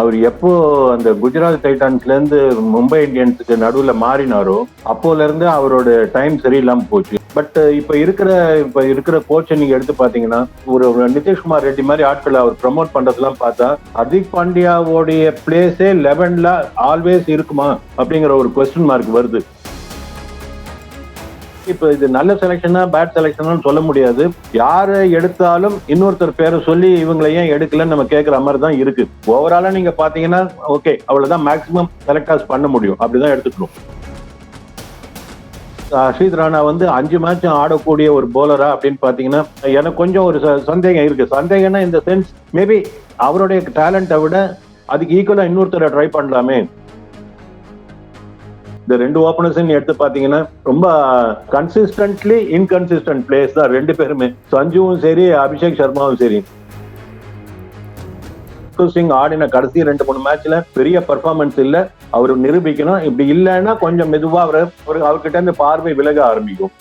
அவர் எப்போ அந்த குஜராத் டைட்டான்ஸ்ல இருந்து மும்பை இந்தியன்ஸுக்கு நடுவில் மாறினாரோ அப்போல இருந்து அவரோட டைம் சரியில்லாம போச்சு. பட் இப்போ இருக்கிற இப்போ இருக்கிற கோச்சை நீங்க எடுத்து பாத்தீங்கன்னா ஒரு நிதிஷ்குமார் ரெட்டி மாதிரி ஆட்களை அவர் ப்ரமோட் பண்ணுறதுலாம் பார்த்தா ஹர்திக் பாண்டியாவோடைய பிளேஸே லெவன்ல ஆல்வேஸ் இருக்குமா அப்படிங்கிற ஒரு கொஸ்டின் மார்க் வருது. இப்போ இது நல்ல செலெக்ஷனா பேட் செலெக்ஷனா சொல்ல முடியாது. யாரை எடுத்தாலும் இன்னொருத்தர் பேரை சொல்லி இவங்களை ஏன் எடுக்கலன்னு நம்ம கேட்குற மாதிரி தான் இருக்கு. ஓவராலா நீங்க பாத்தீங்கன்னா ஓகே அவ்வளவுதான் மேக்ஸிமம் செலக்டாஸ் பண்ண முடியும். அப்படிதான் எடுத்துக்கணும். அஷித் ராணா வந்து அஞ்சு மேட்ச் ஆடக்கூடிய ஒரு போலரா அப்படின்னு பாத்தீங்கன்னா எனக்கு கொஞ்சம் ஒரு ச- சந்தேகம் இருக்கு. சந்தேகம்னா இந்த சென்ஸ் மேபி அவருடைய டேலண்ட்டை விட அதுக்கு ஈக்குவலா இன்னொருத்தரை ட்ரை பண்ணலாமே. இந்த ரெண்டு ஓப்பனர்ஸ் எடுத்து பாத்தீங்கன்னா ரொம்ப கன்சிஸ்டன்ட்லி இன்கன்சிஸ்டன்ட் பிளேஸ் தான் ரெண்டு பேருமே. சஞ்சுவும் சரி அபிஷேக் சர்மாவும் சரி. சிங் ஆடின கடைசி ரெண்டு மூணு மேட்ச்ல பெரிய பர்ஃபார்மன்ஸ் இல்ல. அவர் நிரூபிக்கணும். இப்படி இல்லைன்னா கொஞ்சம் மெதுவா அவர் அவர்கிட்ட இருந்து பார்வை விலக ஆரம்பிக்கும்.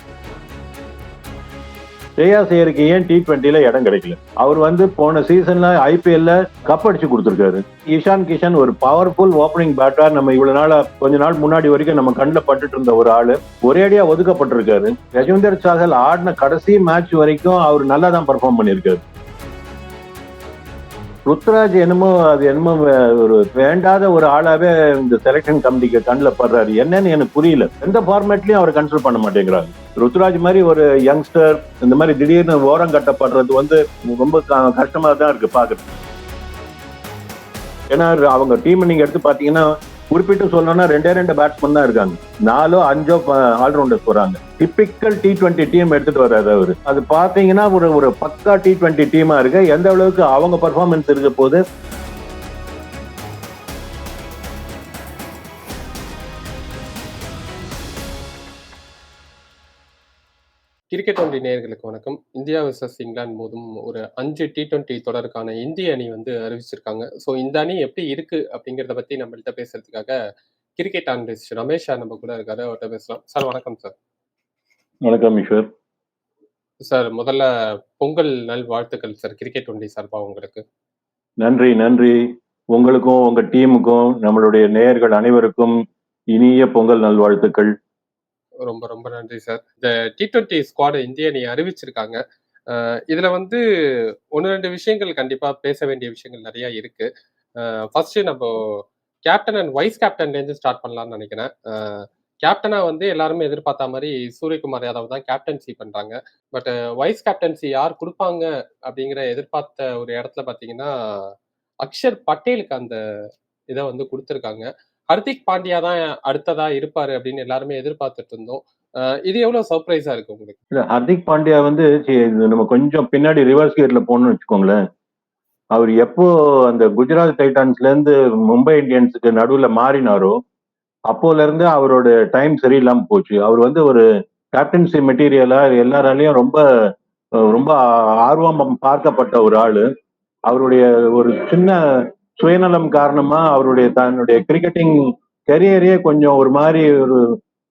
ஸ்ரேயாஸ் ஐயருக்கு ஏன் டி டுவெண்ட்டில இடம் கிடைக்கல? அவர் வந்து போன சீசன்ல ஐபிஎல்ல கப் அடிச்சு கொடுத்துருக்காரு. ஈஷான் கிஷன் ஒரு பவர்ஃபுல் ஓப்பனிங் பேட்டர் நம்ம இவ்வளவு நாள கொஞ்ச நாள் முன்னாடி வரைக்கும் நம்ம கண்ணில் பட்டுட்டு இருந்த ஒரு ஆளு. ஒரேடியா ஒதுக்கப்பட்டிருக்காரு. யஜ்வந்தர் சாகல் ஆடின கடைசி மேட்ச் வரைக்கும் அவர் நல்லா தான் பெர்ஃபார்ம் பண்ணியிருக்காரு. ருத்ராஜ் என்னமோ அது என்னமோ ஒரு வேண்டாத ஒரு ஆளாவே இந்த செலெக்ஷன் கமிட்டிக்கு கண்ணில் படுறாரு. என்னன்னு எனக்கு புரியல. எந்த ஃபார்மேட்லயும் அவர் கன்சிடர் பண்ண மாட்டேங்கிறாங்க ருத்ராஜ் மாதிரி ஒரு யங்ஸ்டர் இந்த மாதிரி திடீர்னு ஓரம் கட்டப்படுறது வந்து ரொம்ப கஷ்டமாக கஷ்டமா தான் இருக்கு பாக்குறது ஏன்னா அவங்க டீம் நீங்க எடுத்து பாத்தீங்கன்னா குறிப்பிட்டு சொல்லணும்னா ரெண்டே ரெண்டு பேட்ஸ்மேன் தான் இருக்காங்க. நாலோ அஞ்சோ ஆல்ரவுண்டர்ஸ் போறாங்க. டிப்பிக்கல் டி டுவெண்ட்டி டீம் எடுத்துட்டு வராது அவரு. அது பாத்தீங்கன்னா ஒரு ஒரு பக்கா டி டுவெண்ட்டி டீமா இருக்கு. எந்த அளவுக்கு அவங்க பர்ஃபார்மன்ஸ் இருக்க போது கிரிக்கெட் ஒன்றிய நேயர்களுக்கு வணக்கம். இந்தியா வர்சஸ் இங்கிலாந்து மோதும் ஒரு அஞ்சு டி டுவெண்ட்டி தொடருக்கான இந்திய அணி வந்து அறிவிச்சிருக்காங்க. ஸோ இந்த அணி எப்படி இருக்கு அப்படிங்கிறத பத்தி நம்மள்ட்ட பேசுறதுக்காக கிரிக்கெட் அனலிஸ்ட் ரமேஷ் நம்ம கூட இருக்காரு. அவர்கிட்ட பேசலாம். சார் வணக்கம் சார். வணக்கம் ஈஸ்வர். சார் முதல்ல பொங்கல் நல் வாழ்த்துக்கள் சார் கிரிக்கெட் ஒன்றிய சார்பா உங்களுக்கு. நன்றி நன்றி. உங்களுக்கும் உங்க டீமுக்கும் நம்மளுடைய நேயர்கள் அனைவருக்கும் இனிய பொங்கல் நல்வாழ்த்துக்கள். ரொம்ப ரொம்ப நன்றி சார். இந்த டி டுவெண்ட்டி ஸ்குவாடு இந்திய அணி அறிவிச்சிருக்காங்க. இதுல வந்து ஒன்று ரெண்டு விஷயங்கள் கண்டிப்பா பேச வேண்டிய விஷயங்கள் நிறைய இருக்கு. ஃபர்ஸ்ட் நம்ம கேப்டன் அண்ட் வைஸ் கேப்டன்லேருந்து ஸ்டார்ட் பண்ணலாம்னு நினைக்கிறேன். கேப்டனா வந்து எல்லாருமே எதிர்பார்த்த மாதிரி சூரியகுமார் யாதவ் தான் கேப்டன்சி பண்றாங்க. பட் வைஸ் கேப்டன்சி யார் கொடுப்பாங்க அப்படிங்கிற எதிர்பார்த்த ஒரு இடத்துல பாத்தீங்கன்னா அக்ஷர் பட்டேலுக்கு அந்த இதை வந்து கொடுத்துருக்காங்க. ஹர்திக் பாண்டியா தான் அடுத்ததா இருப்பாரு அப்படின்னு எல்லாருமே எதிர்பார்த்துட்டு இருந்தோம். இது எவ்வளவு சர்ப்ரைஸா இருக்கு உங்களுக்கு? இல்ல ஹர்திக் பாண்டியா வந்து இது நம்ம கொஞ்சம் பின்னாடி ரிவர்ஸ் கியர்ல போகணும்னு வச்சுக்கோங்களேன். அவர் எப்போ அந்த குஜராத் டைட்டான்ஸ்ல இருந்து மும்பை இந்தியன்ஸுக்கு நடுவுல மாறினாரோ அப்போல இருந்து அவரோட டைம் சரியில்லாம போச்சு. அவர் வந்து ஒரு கேப்டன்சி மெட்டீரியலா எல்லாராலையும் ரொம்ப ரொம்ப ஆர்வம் பார்க்கப்பட்ட ஒரு ஆளு. அவருடைய ஒரு சின்ன சுயநலம் காரணமா அவருடைய தன்னுடைய கிரிக்கெட்டிங் கெரியரையே கொஞ்சம் ஒரு மாதிரி ஒரு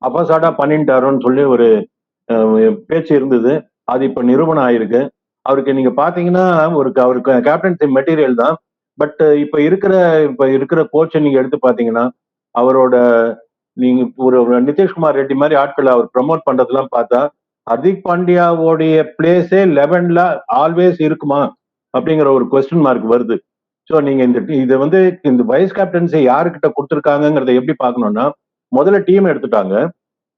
அபசாடா பண்ணிட்டாரோன்னு சொல்லி ஒரு பேச்சு இருந்தது. அது இப்ப நிரூபணம் ஆயிருக்கு. அவருக்கு நீங்க பாத்தீங்கன்னா ஒரு அவருக்கு கேப்டன்சி மெட்டீரியல் தான். பட் இப்ப இருக்கிற இப்ப இருக்கிற கோச்சை நீங்க எடுத்து பாத்தீங்கன்னா அவரோட நீங்க ஒரு ஒரு நிதிஷ்குமார் ரெட்டி மாதிரி ஆட்களை அவர் ப்ரமோட் பண்றதெல்லாம் பார்த்தா ஹர்திக் பாண்டியாவோடைய பிளேஸே லெவன்ல ஆல்வேஸ் இருக்குமா? அப்படிங்கிற ஒரு கொஸ்டின் மார்க் வருது. ஸோ நீங்க இந்த டி- இது வந்து இந்த வைஸ் கேப்டன்சி யாருக்கிட்ட கொடுத்துருக்காங்கிறத எப்படி பார்க்கணும்னா முதல்ல டீம் எடுத்துட்டாங்க.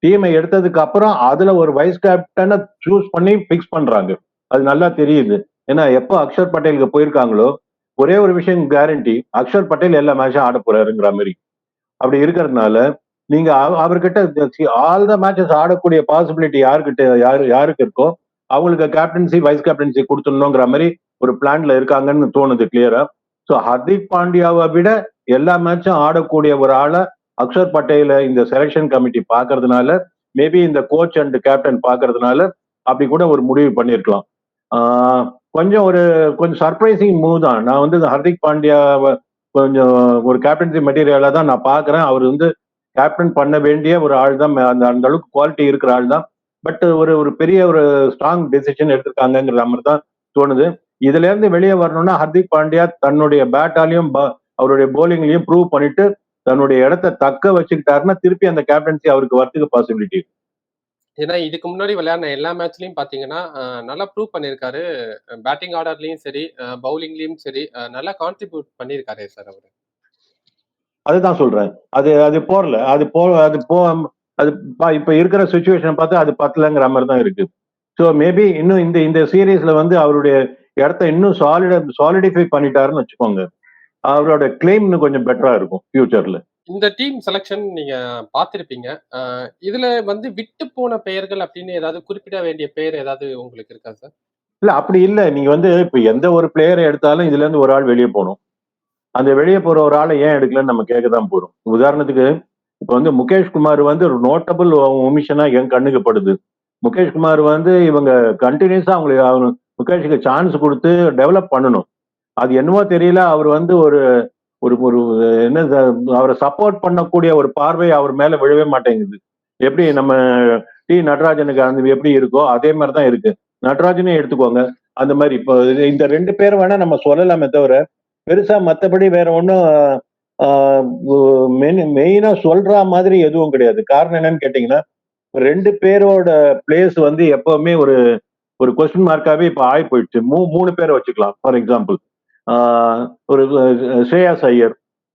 டீமை எடுத்ததுக்கு அப்புறம் அதுல ஒரு வைஸ் கேப்டனை சூஸ் பண்ணி பிக்ஸ் பண்றாங்க. அது நல்லா தெரியுது. ஏன்னா எப்போ அக்ஷர் பட்டேலுக்கு போயிருக்காங்களோ ஒரே ஒரு விஷயம் கேரண்டி அக்ஷர் பட்டேல் எல்லா மேட்சும் ஆட போறாருங்கிற மாதிரி. அப்படி இருக்கிறதுனால நீங்க அவ- அவர்கிட்ட ஆல் த மேட்சஸ் ஆடக்கூடிய பாசிபிலிட்டி யாருக்கிட்ட யாரு யாருக்கு இருக்கோ அவங்களுக்கு கேப்டன்சி வைஸ் கேப்டன்சி கொடுத்துடணுங்கிற மாதிரி ஒரு பிளான்ல இருக்காங்கன்னு தோணுது கிளியரா ஸோ ஹர்திக் பாண்டியாவை விட எல்லா மேட்சும் ஆடக்கூடிய ஒரு ஆளை அக்ஷர் பட்டேல இந்த செலெக்ஷன் கமிட்டி பாக்குறதுனால மேபி இந்த கோச் அண்ட் கேப்டன் பார்க்கறதுனால அப்படி கூட ஒரு முடிவு பண்ணியிருக்கலாம் கொஞ்சம் ஒரு கொஞ்சம் சர்ப்ரைசிங் மூவ் தான். நான் வந்து இந்த ஹர்திக் பாண்டியாவை கொஞ்சம் ஒரு கேப்டன்சி மெட்டீரியலா தான் நான் பார்க்குறேன். அவர் வந்து கேப்டன் பண்ண வேண்டிய ஒரு ஆள் தான். அந்த அந்த அளவுக்கு குவாலிட்டி இருக்கிற ஆள் தான். பட் ஒரு ஒரு பெரிய ஒரு ஸ்ட்ராங் டெசிஷன் எடுத்திருக்காங்கிற மாதிரி தான் தோணுது. இதுல இருந்து வெளியே வரணும்னா ஹர்திக் பாண்டியா தன்னுடைய பேட்டாலையும் அவருடைய போலிங்லயும் ப்ரூவ் பண்ணிட்டு தன்னுடைய இடத்த தக்க வச்சுக்கிட்டாருன்னா திருப்பி அந்த கேப்டன்சி அவருக்கு வரதுக்கு பாசிபிலிட்டி ஏன்னா இதுக்கு முன்னாடி விளையாடின எல்லா மேட்ச்லயும் பாத்தீங்கன்னா நல்லா ப்ரூவ் பண்ணியிருக்காரு. பேட்டிங் ஆர்டர்லயும் சரி பவுலிங்லயும் சரி நல்லா கான்ட்ரிபியூட் பண்ணியிருக்காரு சார் அவரு. அதுதான் சொல்றேன். அது அது போறல அது போ அது போ அது இப்ப இருக்கிற சுச்சுவேஷன் பார்த்தா அது பத்தலங்கிற மாதிரி தான் இருக்கு. ஸோ மேபி இன்னும் இந்த இந்த சீரீஸ்ல வந்து அவருடைய இடத்த இன்னும் சாலிட சாலிடிஃபை பண்ணிட்டாருன்னு வச்சுக்கோங்க. அவரோட கிளைம் இன்னும் கொஞ்சம் பெட்டரா இருக்கும் ஃபியூச்சர்ல இந்த டீம் செலெக்ஷன் நீங்க பார்த்திருப்பீங்க. இதுல வந்து விட்டு போன பெயர்கள் அப்படின்னு ஏதாவது குறிப்பிட வேண்டிய பெயர் ஏதாவது உங்களுக்கு இருக்கா சார் இல்ல அப்படி இல்ல. நீங்க வந்து இப்ப எந்த ஒரு பிளேயரை எடுத்தாலும் இதுல இருந்து ஒரு ஆள் வெளியே போகணும். அந்த வெளியே போற ஒரு ஆளை ஏன் எடுக்கலன்னு நம்ம கேட்க தான் போறோம். உதாரணத்துக்கு இப்ப வந்து முகேஷ் குமார் வந்து ஒரு நோட்டபிள் ஒமிஷனா என் கண்ணுக்கு படுது. முகேஷ் குமார் வந்து இவங்க கண்டினியூஸா அவங்களுக்கு அவங்க முகேஷுக்கு சான்ஸ் கொடுத்து டெவலப் பண்ணணும். அது என்னவோ தெரியல அவர் வந்து ஒரு ஒரு ஒரு என்ன அவரை சப்போர்ட் பண்ணக்கூடிய ஒரு பார்வை அவர் மேல விழவே மாட்டேங்குது. எப்படி நம்ம டி நடராஜனுக்கு அந்த எப்படி இருக்கோ அதே மாதிரி தான் இருக்கு. நடராஜனே எடுத்துக்கோங்க. அந்த மாதிரி இப்போ இந்த ரெண்டு பேர் வேணா நம்ம சொல்லலாமே தவிர பெருசா மத்தபடி வேற ஒன்றும் மெயினா சொல்ற மாதிரி எதுவும் கிடையாது. காரணம் என்னன்னு கேட்டீங்கன்னா ரெண்டு பேரோட பிளேஸ் வந்து எப்பவுமே ஒரு ஒரு கொஸ்டின் மார்க்காவே இப்போ ஆகி போயிடுச்சு மூ மூணு பேரை வச்சுக்கலாம். ஃபார் எக்ஸாம்பிள் ஒரு ஸ்ரேயாஸ் ஐயர்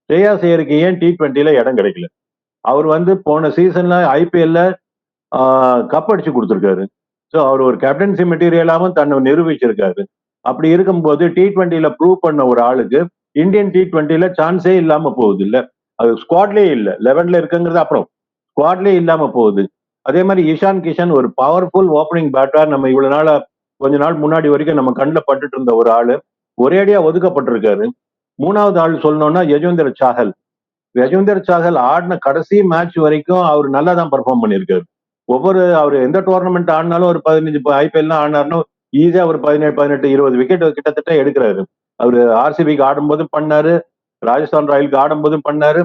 ஸ்ரேயாஸ் ஐயருக்கு ஏன் டி ட்வெண்ட்டில இடம் கிடைக்கல? அவர் வந்து போன சீசன்ல ஐபிஎல்ல கப் அடிச்சு கொடுத்துருக்காரு. ஸோ அவர் ஒரு கேப்டன்சி மெட்டீரியலாகவும் தன்னை நிரூபிச்சிருக்காரு. அப்படி இருக்கும்போது டி ட்வெண்ட்டில ப்ரூவ் பண்ண ஒரு ஆளுக்கு இந்தியன் டி ட்வெண்ட்டில சான்ஸே இல்லாம போகுது இல்ல. அது ஸ்குவாட்லயே இல்லை. லெவன்ல இருக்குங்கிறது அப்புறம். ஸ்குவாட்லயே இல்லாம போகுது. அதே மாதிரி இஷான் கிஷன் ஒரு பவர்ஃபுல் ஓப்பனிங் பேட்டர் நம்ம இவ்வளவு நாளா கொஞ்ச நாள் முன்னாடி வரைக்கும் நம்ம கண்ணில் பட்டுட்டு இருந்த ஒரு ஆளு. ஒரேடியா ஒதுக்கப்பட்டிருக்காரு. மூணாவது ஆள் சொல்லணும்னா யஜுவேந்தர் சாஹல் யஜுவேந்தர் சாகல் ஆடின கடைசி மேட்ச் வரைக்கும் அவர் நல்லா தான் பெர்ஃபார்ம் பண்ணியிருக்காரு. ஒவ்வொரு அவர் எந்த டோர்னமெண்ட் ஆடினாலும் ஒரு பதினஞ்சு ஐபிஎல்லாம் ஆடினாருன்னு ஈஸியா ஒரு பதினேழு பதினெட்டு இருபது விக்கெட் கிட்டத்தட்ட எடுக்கிறாரு. அவர் ஆர்சிபிக்கு ஆடும்போதும் பண்ணாரு. ராஜஸ்தான் ராயலுக்கு ஆடும்போதும் பண்ணாரு.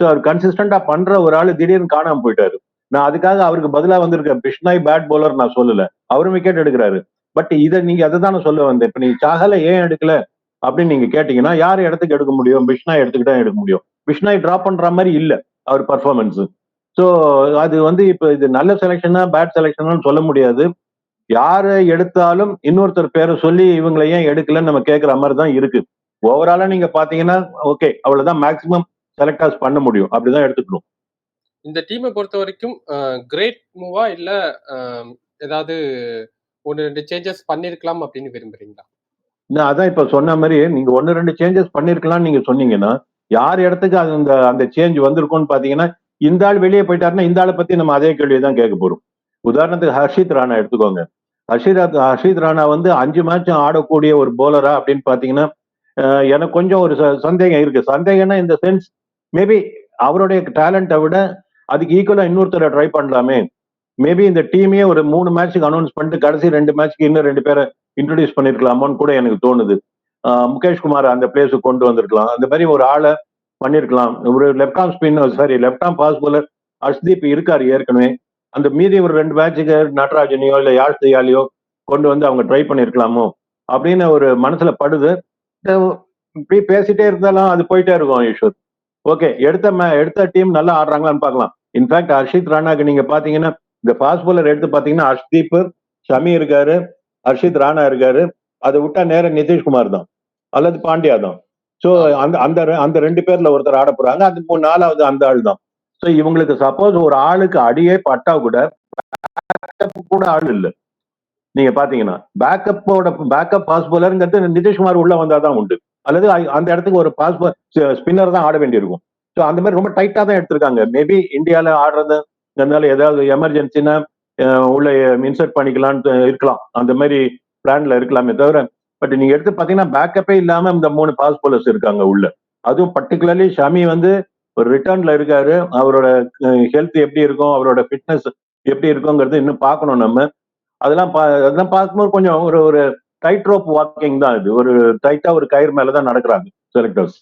ஸோ அவர் கன்சிஸ்டண்டா பண்ற ஒரு ஆள் திடீர்னு காணாம போயிட்டாரு. நான் அதுக்காக அவருக்கு பதிலாக வந்திருக்கேன். பிஷ்னாய் பேட் போலர் நான் சொல்லல. அவரும் விக்கெட் எடுக்கிறாரு. பட் இதை நீங்க அதை தானே சொல்ல வந்தேன். இப்ப நீங்க சாகல ஏன் எடுக்கல? அப்படின்னு நீங்க கேட்டீங்கன்னா யார் இடத்துக்கு எடுக்க முடியும்? பிஷ்னாய் எடுத்துக்கிட்டா எடுக்க முடியும். பிஷ்னாய் டிராப் பண்ற மாதிரி இல்ல அவர் பர்ஃபார்மன்ஸ் ஸோ அது வந்து இப்ப இது நல்ல செலெக்ஷனா பேட் செலெக்ஷனான்னு சொல்ல முடியாது. யாரை எடுத்தாலும் இன்னொருத்தர் பேரை சொல்லி இவங்களை ஏன் எடுக்கலன்னு நம்ம கேட்குற மாதிரி தான் இருக்கு. ஓவராலா நீங்க பாத்தீங்கன்னா ஓகே அவ்வளவுதான். மேக்சிமம் செலக்டர்ஸ் பண்ண முடியும். அப்படிதான் எடுத்துக்கணும். இந்த டீமை பொறுத்த வரைக்கும் கிரேட் மூவா இல்ல ஏதாவது ஒன்று ரெண்டு சேஞ்சஸ் பண்ணிருக்கலாம் அப்படின்னு விரும்புறீங்களா? நான் அதான் இப்ப சொன்ன மாதிரி நீங்க ஒன்னு ரெண்டு சேஞ்சஸ் பண்ணிருக்கலாம்னு நீங்க சொன்னீங்கன்னா யார் இடத்துக்கு அது அந்த அந்த சேஞ்ச் வந்திருக்கும்னு பாத்தீங்கன்னா இந்த ஆள் வெளியே போயிட்டாருன்னா இந்த ஆளை பத்தி நம்ம அதே கேள்வி தான் கேட்க போறோம். உதாரணத்துக்கு ஹர்ஷித் ராணா எடுத்துக்கோங்க. ஹர்ஷித் ஹர்ஷித் ராணா வந்து அஞ்சு மேட்ச் ஆடக்கூடிய ஒரு போலரா அப்படின்னு பாத்தீங்கன்னா எனக்கு கொஞ்சம் ஒரு ச- சந்தேகம் இருக்கு. சந்தேகம்னா இந்த சென்ஸ் மேபி அவருடைய டேலண்ட்டை விட அதுக்கு ஈக்குவலா இன்னொருத்தரை ட்ரை பண்ணலாமே. மேபி இந்த டீமே ஒரு மூணு மேட்ச்சுக்கு அனௌன்ஸ் பண்ணிட்டு கடைசி ரெண்டு மேட்ச்க்கு இன்னும் ரெண்டு பேரை இன்ட்ரடியூஸ் பண்ணிருக்கலாமோன்னு கூட எனக்கு தோணுது. முகேஷ் குமார் அந்த பிளேஸுக்கு கொண்டு வந்திருக்கலாம். அந்த மாதிரி ஒரு ஆளை பண்ணிருக்கலாம். ஒரு left arm spinner sorry left arm fast bowler Arshdeep இருக்காரு ஏற்கனவே. அந்த மீதி ஒரு ரெண்டு மேட்சுக்கு நடராஜனையோ இல்லை யாழ் செய்யாலையோ கொண்டு வந்து அவங்க ட்ரை பண்ணிருக்கலாமோ அப்படின்னு ஒரு மனசுல படுது. இப்படி பேசிட்டே இருந்தாலும் அது போயிட்டே இருக்கும் ஈஸ்வர் ஓகே எடுத்த எடுத்த டீம் நல்லா ஆடுறாங்களான்னு பார்க்கலாம். இன்ஃபேக்ட் ஹர்ஷித் ராணாக்கு நீங்க பாத்தீங்கன்னா இந்த ஃபாஸ்ட் bowler எடுத்து பாத்தீங்கன்னா ஹர்ஷ்தீப் ஷமி இருக்காரு ஹர்ஷித் ராணா இருக்காரு அதை விட்டா நேரம் நிதிஷ்குமார் தான் அல்லது பாண்டியா தான். ஸோ அந்த அந்த அந்த ரெண்டு பேர்ல ஒருத்தர் ஆட போறாங்க அது மூணு நாலாவது அந்த ஆள் தான். ஸோ இவங்களுக்கு சப்போஸ் ஒரு ஆளுக்கு அடியே பட்டா கூட கூட ஆள் இல்லை. நீங்க பாத்தீங்கன்னா பேக்கப்போட பேக்கப் பாஸ் போலருங்கிறது நிதிஷ்குமார் உள்ள வந்தாதான் உண்டு. அல்லது அந்த இடத்துக்கு ஒரு பாஸ் ஸ்பின்னர் தான் ஆட வேண்டியிருக்கும். ஸோ அந்த மாதிரி ரொம்ப டைட்டா தான் எடுத்திருக்காங்க. மேபி இந்தியால இருந்தாலும் ஏதாவது எமர்ஜென்சினா உள்ள இன்சர்ட் பண்ணிக்கலாம்னு இருக்கலாம். அந்த மாதிரி பிளான்ல இருக்கலாமே தவிர பட் நீங்க எடுத்து பாத்தீங்கன்னா பேக்கப்பே இல்லாம இந்த மூணு பாஸ் போலர்ஸ் இருக்காங்க உள்ள. அதுவும் பர்டிகுலர்லி ஷமி வந்து ஒரு ரிட்டர்ன்ல இருக்காரு. அவரோட ஹெல்த் எப்படி இருக்கும் அவரோட ஃபிட்னஸ் எப்படி இருக்குங்கிறது இன்னும் பார்க்கணும் நம்ம. அதெல்லாம் பா அதெல்லாம் பார்க்கும்போது கொஞ்சம் ஒரு ஒரு டைட் ரோப் வாக்கிங் தான் இது. ஒரு டைட்டா ஒரு கயிறு மேல தான் நடக்கிறாங்க செலக்டர்ஸ்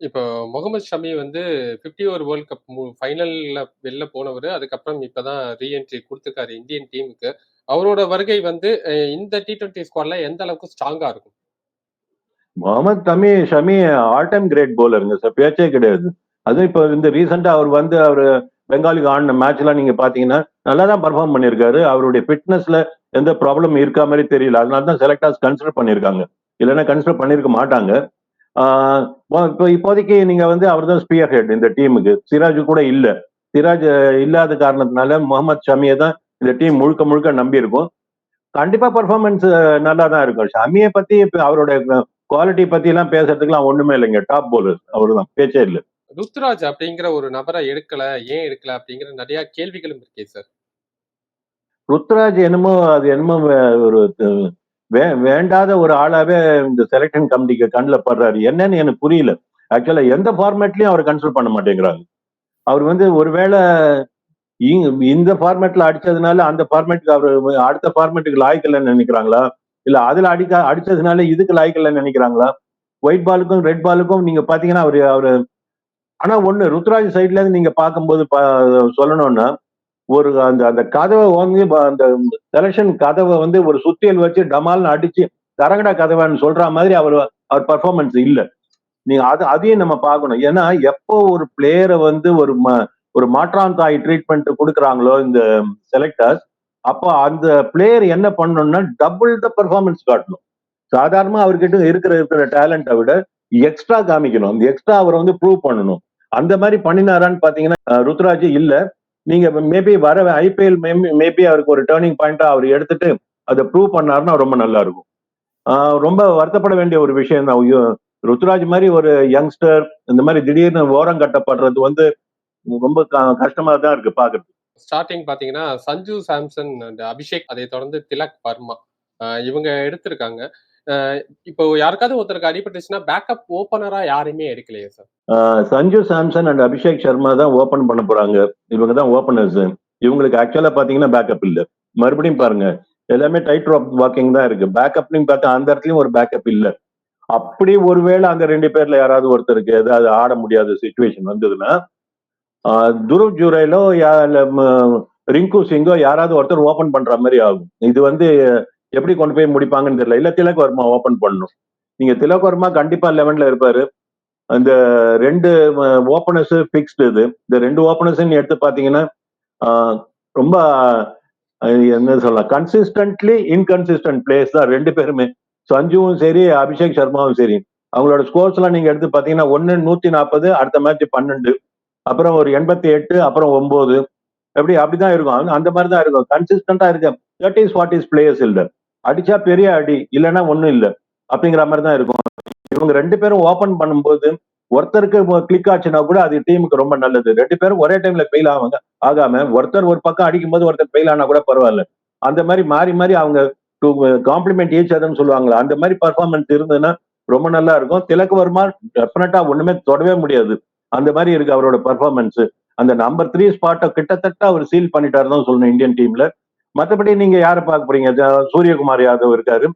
இப்போ முகமது ஷமி வந்து 50 ஓவர் வேர்ல்ட் கப் ஃபைனலில் வெளில போனவர். அதுக்கப்புறம் இப்போ தான் ரீஎன்ட்ரி கொடுத்துருக்காரு இந்தியன் டீமுக்கு அவரோட வருகை வந்து இந்த டி ட்வெண்ட்டி ஸ்குவாட்ல எந்த அளவுக்கு ஸ்ட்ராங்கா இருக்கும்? முகமது தமி ஷமி ஆல் டைம் கிரேட் போலருங்க சார் பேச்சே கிடையாது. அதுவும் இப்போ இந்த ரீசெண்டாக அவர் வந்து அவர் பெங்காலிக்கு ஆடின மேட்ச்லாம் நீங்கள் பார்த்தீங்கன்னா நல்லா தான் பர்ஃபார்ம் பண்ணியிருக்காரு அவருடைய ஃபிட்னஸில் எந்த ப்ராப்ளம் இருக்கா மாதிரி தெரியல. அதனால தான் செலக்டர்ஸ் கன்சிடர் பண்ணியிருக்காங்க இல்லைன்னா கன்சிடர் பண்ணியிருக்க மாட்டாங்க. இப்போ இப்போதைக்கு நீங்க வந்து அவர் தான் ஸ்பியர் ஹெட் இந்த டீமுக்கு சிராஜ் கூட இல்ல. சிராஜ் இல்லாத காரணத்தினால முகமது ஷமியை தான் இந்த டீம் முழுக்க முழுக்க நம்பி இருக்கும் கண்டிப்பா பெர்ஃபார்மன்ஸ் நல்லா தான் இருக்கும். ஷமியை பத்தி அவரோட குவாலிட்டி பத்தி எல்லாம் பேசுறதுக்குலாம் ஒண்ணுமே இல்லைங்க. டாப் போலர் அவர்தான். பேச்சே இல்லை. ருத்ராஜ் அப்படிங்கிற ஒரு நபரை எடுக்கல ஏன் எடுக்கல அப்படிங்கிற நிறைய கேள்விகளும் இருக்கே சார் ருத்ராஜ் என்னமோ அது என்னமோ ஒரு வே- வேண்டாத ஒரு ஆளாவே இந்த செலெக்ஷன் கமிட்டிக்கு கண்ணில் படுறாரு. என்னன்னு எனக்கு புரியல. ஆக்சுவலா எந்த ஃபார்மேட்லயும் அவர் கன்சல்ட் பண்ண மாட்டேங்கிறாங்க. அவர் வந்து ஒருவேளை இந்த ஃபார்மேட்ல அடிச்சதுனால அந்த ஃபார்மேட்டுக்கு அவர் அடுத்த ஃபார்மேட்டுக்கு லாய்க்கலன்னு நினைக்கிறாங்களா? இல்ல அதுல அடிக்க அடிச்சதுனால இதுக்கு லாய்க்கலன்னு நினைக்கிறாங்களா? ஒயிட் பாலுக்கும் ரெட் பாலுக்கும் நீங்க பாத்தீங்கன்னா அவரு அவரு ஆனா ஒண்ணு ருத்ராஜ் சைட்ல இருந்து நீங்க பார்க்கும்போது சொல்லணும்னா ஒரு அந்த அந்த கதவை வந்து அந்த செலெக்ஷன் கதவை வந்து ஒரு சுத்தியல் வச்சு டமால்னு அடிச்சு தரகடா கதவைன்னு சொல்ற மாதிரி அவர் அவர் பர்ஃபார்மன்ஸ் இல்ல. நீங்க அது அதையும் நம்ம பார்க்கணும். ஏன்னா எப்போ ஒரு பிளேயரை வந்து ஒரு ம- ஒரு மாற்றாந்தாய் ட்ரீட்மெண்ட் கொடுக்குறாங்களோ இந்த செலக்டர்ஸ் அப்போ அந்த பிளேயர் என்ன பண்ணணும்னா டபுள் த பெர்ஃபார்மன்ஸ் காட்டணும். சாதாரணமா அவர்கிட்ட இருக்கிற இருக்கிற டேலண்ட்டை விட எக்ஸ்ட்ரா காமிக்கணும். அந்த எக்ஸ்ட்ரா அவரை வந்து ப்ரூவ் பண்ணணும். அந்த மாதிரி பண்ணினாரான்னு பாத்தீங்கன்னா ருத்ராஜ் இல்ல. நீங்க மேபி வர ஐபிஎல் மேபி அவருக்கு ஒரு டேர்னிங் பாயிண்டா அவர் எடுத்துட்டு அதை ப்ரூவ் பண்ணாருன்னா ரொம்ப நல்லா இருக்கும். ஆஹ் ரொம்ப வருத்தப்பட வேண்டிய ஒரு விஷயம் தான். ஐயோ, ருத்ராஜ் மாதிரி ஒரு யங்ஸ்டர் இந்த மாதிரி திடீர்னு ஓரம் கட்டப்படுறது வந்து ரொம்ப க- கஷ்டமா தான் இருக்கு பாக்குறது ஸ்டார்டிங் பாத்தீங்கன்னா சஞ்சு சாம்சன் அண்ட் அபிஷேக் அதை தொடர்ந்து திலக் வர்மா. இவங்க எடுத்திருக்காங்க. இப்போ யாருக்காவது ஒருத்தருக்கு அடிபட்டுச்சுன்னா பேக்கப் ஓப்பனரா யாருமே எடுக்கலையே சார் சஞ்சு சாம்சன் அண்ட் அபிஷேக் சர்மா தான் ஓபன் பண்ண போறாங்க. இவங்க தான் ஓபனர்ஸ் இவங்களுக்கு ஆக்சுவலா பாத்தீங்கன்னா பேக்கப் இல்ல. மறுபடியும் பாருங்க. எல்லாமே டைட் ரோப் வாக்கிங் தான் இருக்கு. பேக்கப்லையும் பார்த்தா அந்த இடத்துலயும் ஒரு பேக்கப் இல்ல. அப்படி ஒருவேளை அந்த ரெண்டு பேர்ல யாராவது ஒருத்தருக்கு ஏதாவது ஆட முடியாத சுச்சுவேஷன் வந்ததுன்னா துருவ் ஜூரையிலோ யா- ரிங்கு சிங்கோ யாராவது ஒருத்தர் ஓபன் பண்ற மாதிரி ஆகும். இது வந்து எப்படி கொண்டு போய் முடிப்பாங்கன்னு தெரியல. இல்ல திலக் வர்மா ஓபன் பண்ணணும். நீங்க திலக் வர்மா கண்டிப்பா லெவன்ல இருப்பாரு. அந்த ரெண்டு ஓப்பனர்ஸ் ஃபிக்ஸ்டு இது. இந்த ரெண்டு ஓப்பனர்ஸ் எடுத்து பாத்தீங்கன்னா ரொம்ப என்ன சொல்லலாம் கன்சிஸ்டன்ட்லி இன்கன்சிஸ்டன்ட் பிளேஸ் தான் ரெண்டு பேருமே. சஞ்சுவும் சரி அபிஷேக் சர்மாவும் சரி. அவங்களோட ஸ்கோர்ஸ் எல்லாம் நீங்க எடுத்து பாத்தீங்கன்னா ஒன்னு நூத்தி நாற்பது அடுத்த மேட்ச் பன்னெண்டு. அப்புறம் ஒரு எண்பத்தி எட்டு அப்புறம் ஒன்பது எப்படி? அப்படிதான் இருக்கும். அந்த- மாதிரி தான் இருக்கும். கன்சிஸ்டன்டா இருக்கு. தேர்ட்டிஸ் ஃபார்ட்டிஸ் பிளேயர்ஸ் இல்லை. அடிச்சா பெரிய அடி இல்லைன்னா ஒண்ணும் இல்லை. அப்படிங்கிற மாதிரி தான் இருக்கும். இவங்க ரெண்டு பேரும் ஓபன் பண்ணும்போது ஒருத்தருக்கு கிளிக் ஆச்சுன்னா கூட அது டீமுக்கு ரொம்ப நல்லது. ரெண்டு பேரும் ஒரே டைம்ல ஃபெயில் ஆவாங்க. ஆகாம ஒருத்தர் ஒரு பக்கம் அடிக்கும் போது ஒருத்தர் ஃபெயில் ஆனா கூட பரவாயில்ல. அந்த மாதிரி மாறி மாறி அவங்க காம்ப்ளிமெண்ட் ஈச் அதர்னு சொல்லுவாங்களா அந்த மாதிரி பர்ஃபார்மன்ஸ் இருந்ததுன்னா ரொம்ப நல்லா இருக்கும். திலக் வர்மா டெஃபினட்டா ஒண்ணுமே தொடவே முடியாது. அந்த மாதிரி இருக்கு அவரோட பர்ஃபார்மன்ஸ் அந்த நம்பர் த்ரீ ஸ்பாட்டை கிட்டத்தட்ட அவர் சீல் பண்ணிட்டாரு தான் சொல்லணும் இந்தியன் டீம்ல மற்றபடி நீங்க யாரை பார்க்க போறீங்க? சூரியகுமார் யாதவ் இருக்காரு.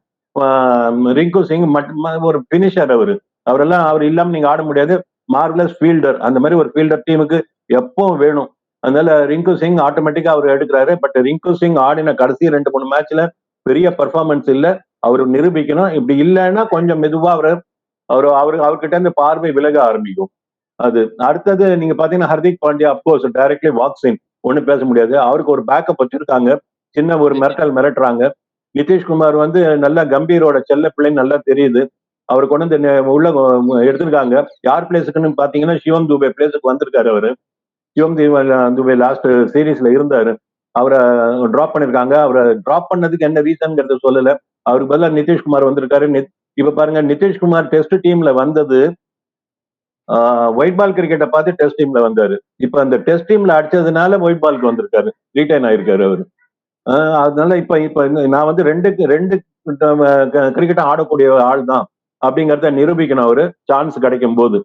ரிங்கு சிங் மட்- ஒரு பினிஷர் அவரு. அவரெல்லாம் அவர் இல்லாம நீங்க ஆட முடியாது. மார்வலஸ் ஃபீல்டர் அந்த மாதிரி ஒரு ஃபீல்டர் டீமுக்கு எப்பவும் வேணும். அதனால ரிங்கு சிங் ஆட்டோமேட்டிக்கா அவர் எடுக்கிறாரு. பட் ரிங்கு சிங் ஆடின கடைசி ரெண்டு மூணு மேட்ச்ல பெரிய பர்ஃபார்மன்ஸ் இல்லை. அவர் நிரூபிக்கணும். இப்படி இல்லைன்னா கொஞ்சம் மெதுவா அவர் அவர் அவரு அவர்கிட்ட இருந்து பார்வை விலக ஆரம்பிக்கும். அது. அடுத்தது நீங்க பாத்தீங்கன்னா Hardik Pandya of course directly வாக்ஸின் ஒன்றும் பேச முடியாது. அவருக்கு ஒரு பேக்கப் வச்சிருக்காங்க. சின்ன ஒரு மிரட்டல் மிரட்டுறாங்க. நிதிஷ்குமார் வந்து நல்லா கம்பீரோட செல்ல பிள்ளை நல்லா தெரியுது. அவர் கொண்டு வந்து உள்ள எடுத்திருக்காங்க. யார் பிளேஸுக்குன்னு பாத்தீங்கன்னா சிவம் துபே பிளேஸுக்கு வந்திருக்காரு அவரு. சிவம் துபே- லாஸ்ட் சீரீஸ்ல இருந்தாரு. அவரை டிராப் பண்ணிருக்காங்க. அவரை டிராப் பண்ணதுக்கு என்ன ரீசன்ங்கிறத சொல்லல. அவருக்கு பதிலா நிதிஷ்குமார் வந்திருக்காரு. நித்- இப்ப பாருங்க நிதிஷ்குமார் டெஸ்ட் டீம்ல வந்தது ஒயிட் பால் கிரிக்கெட்டை பார்த்து டெஸ்ட் டீம்ல வந்தாரு. இப்ப அந்த டெஸ்ட் டீம்ல அடிச்சதுனால ஒயிட் பாலுக்கு வந்திருக்காரு. ரீட்டைன் ஆயிருக்காரு அவரு. அதனால இப்ப இப்ப நான் வந்து ரெண்டு ரெண்டு கிரிக்கெட் ஆடக்கூடிய ஆள் தான் அப்படிங்கறத நிரூபிக்கணும் அவரு சான்ஸ் கிடைக்கும் போது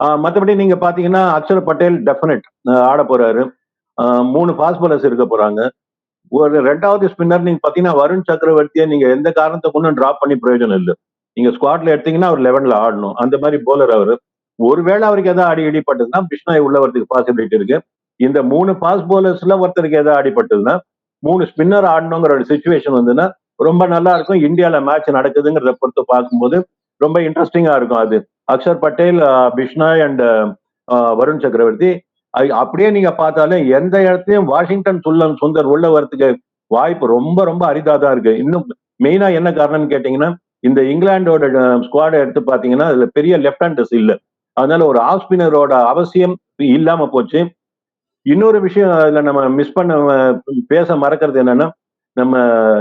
ஆஹ் மத்தபடி நீங்க பாத்தீங்கன்னா அக்ஷர் பட்டேல் டெஃபினட் ஆட போறாரு. மூணு ஃபாஸ்ட் பாலர்ஸ் இருக்க போறாங்க. ஒரு ரெண்டாவது ஸ்பின்னர் நீங்க பாத்தீங்கன்னா வருண் சக்கரவர்த்தியை நீங்க எந்த காரணத்தை கொண்டும் டிராப் பண்ணி பிரயோஜனம் இல்லை. நீங்க ஸ்குவாட்ல எடுத்தீங்கன்னா அவர் லெவன்ல ஆடணும். அந்த மாதிரி போலர் அவரு. ஒருவேளை அவருக்கு ஏதாவது அடி அடிப்பட்டதுன்னா பிஷ்னாய் உள்ள வரதுக்கு பாசிபிலிட்டி இருக்கு. இந்த மூணு ஃபாஸ்ட் போலர்ஸ்ல ஒருத்தருக்கு ஏதாவது அடிப்பட்டதுன்னா மூணு ஸ்பின்னர் ஆடணுங்கிற ஒரு சுச்சுவேஷன் வந்துன்னா ரொம்ப நல்லா இருக்கும். இந்தியால மேட்ச் நடக்குதுங்கிறத பொறுத்து பார்க்கும்போது ரொம்ப இன்ட்ரெஸ்டிங்கா இருக்கும் அது. Axar Patel ah, Bishnoi and Varun Chakravarthy. அப்படியே நீங்க பார்த்தாலும் எந்த இடத்துலயும் வாஷிங்டன் சுல்லன் சுந்தர் உள்ள வரத்துக்கு வாய்ப்பு ரொம்ப ரொம்ப அரிதா தான் இருக்கு. இன்னும் மெயினா என்ன காரணம்னு கேட்டீங்கன்னா இந்த இங்கிலாண்டோட ஸ்குவாடை எடுத்து பாத்தீங்கன்னா அதுல பெரிய லெப்ட் ஹேண்டர்ஸ் இல்லை அதனால ஒரு ஆஃப் ஸ்பின்னரோட அவசியம் இல்லாம போச்சு. இன்னொரு விஷயம் அதுல நம்ம மிஸ் பண்ண பேச மறக்கிறது என்னன்னா நம்ம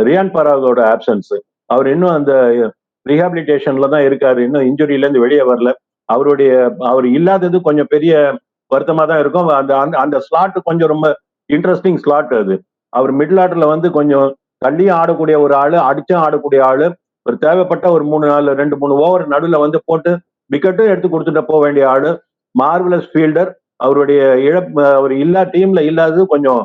ரியான் பராகோட ஆப்சன்ஸ் அவர் இன்னும் அந்த ரீஹாபிலிட்டேஷன்ல தான் இருக்காரு. இன்னும் இன்ஜுரியில இருந்து வெளியே வரல. அவருடைய அவர் இல்லாதது கொஞ்சம் பெரிய வருத்தமா தான் இருக்கும். அந்த அந்த அந்த ஸ்லாட் கொஞ்சம் ரொம்ப இன்ட்ரெஸ்டிங் ஸ்லாட் அது. அவர் மிடில் ஆர்டர்ல வந்து கொஞ்சம் தள்ளியும் ஆடக்கூடிய ஒரு ஆளு அடிச்சும் ஆடக்கூடிய ஆளு ஒரு தேவைப்பட்ட ஒரு மூணு நாலு ரெண்டு மூணு ஓவர் நடுவில் வந்து போட்டு விக்கெட்டும் எடுத்து கொடுத்துட்டு போக வேண்டிய ஆளு மார்வலஸ் ஃபீல்டர் அவருடைய இழப்பு அவர் இல்லா டீம்ல இல்லாதது கொஞ்சம்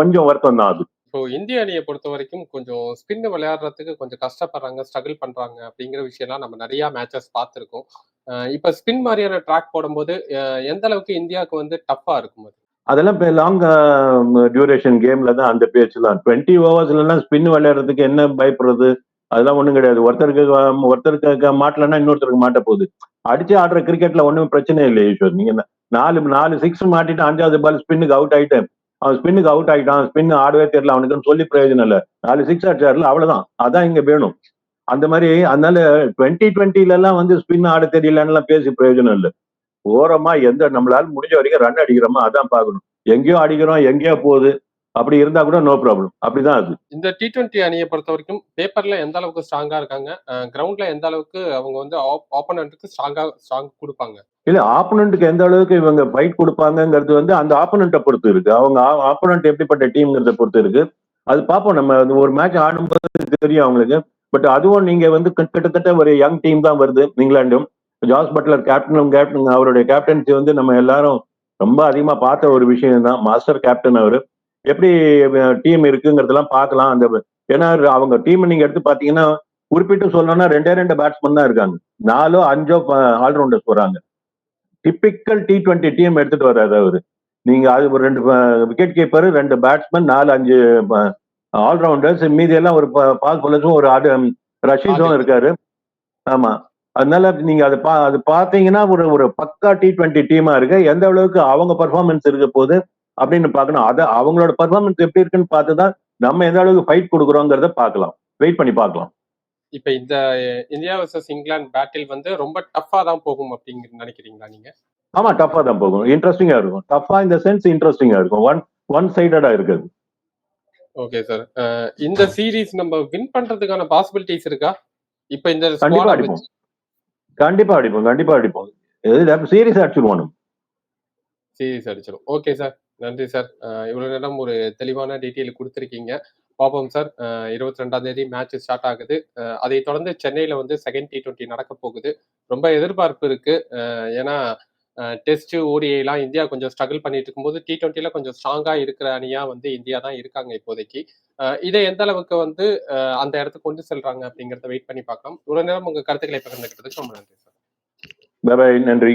கொஞ்சம் வருத்தம் தான் அது. இப்போ இந்திய அணியை பொறுத்த வரைக்கும் கொஞ்சம் ஸ்பின் விளையாடுறதுக்கு கொஞ்சம் கஷ்டப்படுறாங்க ஸ்ட்ரகிள் பண்றாங்க அப்படிங்கிற விஷயம்லாம் நம்ம நிறைய மேட்சஸ் பார்த்துருக்கோம். இப்போ ஸ்பின் மாதிரியான ட்ராக் போடும்போது எந்த அளவுக்கு இந்தியாவுக்கு வந்து டஃப்பா இருக்கும் அது? அதெல்லாம் இப்போ லாங் டியூரேஷன் கேம்ல தான் அந்த பேச்சுலாம். டுவெண்ட்டி ஓவர்ஸ்லாம் ஸ்பின் விளையாடுறதுக்கு என்ன பயப்படுறது? அதெல்லாம் ஒண்ணும் கிடையாது. ஒருத்தருக்கு ஒருத்தருக்கு மாட்டலன்னா இன்னொருத்தருக்கு மாட்ட போகுது அடிச்சு ஆடுற கிரிக்கெட்ல ஒன்றும் பிரச்சனை இல்லை ஈஸ்வர். நீங்க நாலு நாலு சிக்ஸ் மாட்டிட்டு அஞ்சாவது பால் ஸ்பின்னுக்கு அவுட் ஆயிட்டேன். அவன் ஸ்பின்னுக்கு அவுட் ஆயிட்டான். ஸ்பின் ஆடவே தெரியல. அவனுக்குன்னு சொல்லி பிரயோஜனம் இல்லை. நாலு சிக்ஸ் அடிச்சார்ல அவ்வளவுதான். அதான் இங்க வேணும். அந்த மாதிரி அதனால டுவெண்ட்டி டுவெண்ட்டில எல்லாம் வந்து ஸ்பின் ஆட தெரியலன்னு பேசி பிரயோஜனம் இல்லை. ஓரமா எந்த நம்மளால முடிஞ்ச வரைக்கும் ரன் அடிக்கிறோமோ அதான் பார்க்கணும். எங்கேயோ அடிக்கிறோம் எங்கேயோ போகுது. அப்படி இருந்தா கூட நோ ப்ராப்ளம் அப்படிதான் அது. இந்த டி டுவெண்ட்டி அணியை பொறுத்த வரைக்கும் பேப்பர்ல எந்த அளவுக்கு ஸ்ட்ராங்கா இருக்காங்க கிரவுண்ட்ல எந்த அளவுக்கு அவங்க வந்து ஆப்போனண்ட்டுக்கு ஸ்ட்ராங்கா ஸ்ட்ராங் கொடுப்பாங்க? இல்ல ஆப்போனண்ட்டுக்கு எந்த அளவுக்கு இவங்க ஃபைட் கொடுப்பாங்கங்கிறது வந்து அந்த ஆப்போனண்ட்டை பொறுத்து இருக்கு. அவங்க ஆப்போனண்ட் எப்படிப்பட்ட டீம்ங்கிறத பொறுத்து இருக்கு. அது பார்ப்போம் நம்ம ஒரு மேட்ச் ஆடும்போது தெரியும் அவங்களுக்கு. பட் அதுவும் நீங்க வந்து கிட்ட- கிட்டத்தட்ட ஒரு யங் டீம் தான் வருது இங்கிலாண்டும் ஜாஸ் பட்லர் கேப்டனும் கேப்டன் அவருடைய கேப்டன்சி வந்து நம்ம எல்லாரும் ரொம்ப அதிகமா பார்த்த ஒரு விஷயம் தான் மாஸ்டர் கேப்டன் அவரு. எப்படி டீம் இருக்குங்கிறதெல்லாம் பார்க்கலாம். அந்த ஏன்னா அவங்க டீம் நீங்க எடுத்து பாத்தீங்கன்னா குறிப்பிட்டு சொல்லணும்னா ரெண்டே ரெண்டு பேட்ஸ்மேன் தான் இருக்காங்க. நாலோ அஞ்சோ ஆல்ரவுண்டர்ஸ் போறாங்க. டிப்பிக்கல் டி டுவெண்ட்டி டீம் எடுத்துட்டு வர்றாரு அவரு. நீங்க அது ஒரு ரெண்டு விக்கெட் கீப்பர் ரெண்டு பேட்ஸ்மேன் நாலு அஞ்சு ஆல்ரவுண்டர்ஸ் மீதி எல்லாம் ஒரு பாஸ் பாலர்ஸும் ஒரு ஆடு ரஷீதும் இருக்காரு. ஆமா. அதனால நீங்க அதை பா அது பாத்தீங்கன்னா ஒரு ஒரு பக்கா டி டுவெண்ட்டி டீமா இருக்கு. எந்த அளவுக்கு அவங்க பர்ஃபார்மன்ஸ் இருக்க போகுது அப்படின்னு பார்க்கணும். அதை அவங்களோட பர்ஃபார்மன்ஸ் எப்படி இருக்குன்னு பார்த்து தான் நம்ம எந்த அளவுக்கு ஃபைட் கொடுக்குறோங்கிறத பார்க்கலாம். வெயிட் பண்ணி பார்க்கலாம். இப்ப இந்த இந்தியா வர்சஸ் இங்கிலாந்து பேட்டில் வந்து ரொம்ப டஃப்பா தான் போகும் அப்படிங்கிற நினைக்கிறீங்களா நீங்க? ஆமா டஃபா தான் போகும். இன்ட்ரெஸ்டிங்கா இருக்கும். டஃபா இந்த சென்ஸ் இன்ட்ரெஸ்டிங்கா இருக்கும். ஒன் ஒன் சைடடா இருக்குது ஓகே சார் இந்த சீரீஸ் நம்ம வின் பண்றதுக்கான பாசிபிலிட்டிஸ் இருக்கா? இப்ப இந்த கண்டிப்பா அடிப்போம். கண்டிப்பா அடிப்போம். கண்டிப்பா அடிப்போம். சீரியஸ் அடிச்சிருவோம். சீரீஸ் அடிச்சிடும் ஓகே சார் நன்றி சார் இவ்வளவு நேரம் ஒரு தெளிவான டீட்டெயில் கொடுத்துருக்கீங்க. பார்ப்போம் சார். இருபத்தி ரெண்டாம் தேதி மேட்ச் ஸ்டார்ட் ஆகுது. அதை தொடர்ந்து சென்னையில் வந்து செகண்ட் டி டுவெண்ட்டி நடக்க போகுது. ரொம்ப எதிர்பார்ப்பு இருக்கு. ஏன்னா டெஸ்ட் ஓடிஐலாம் இந்தியா கொஞ்சம் ஸ்ட்ரகிள் பண்ணிட்டு இருக்கும்போது டி டுவெண்ட்டில கொஞ்சம் ஸ்ட்ராங்கா இருக்கிற அணியா வந்து இந்தியா தான் இருக்காங்க இப்போதைக்கு. இதை எந்த அளவுக்கு வந்து அந்த இடத்துக்கு கொண்டு செல்றாங்க அப்படிங்கறத வெயிட் பண்ணி பார்க்கலாம். உடனே நேரம் உங்க கருத்துக்களை பகிர்ந்துக்கிறதுக்கு ரொம்ப நன்றி சார். நன்றி.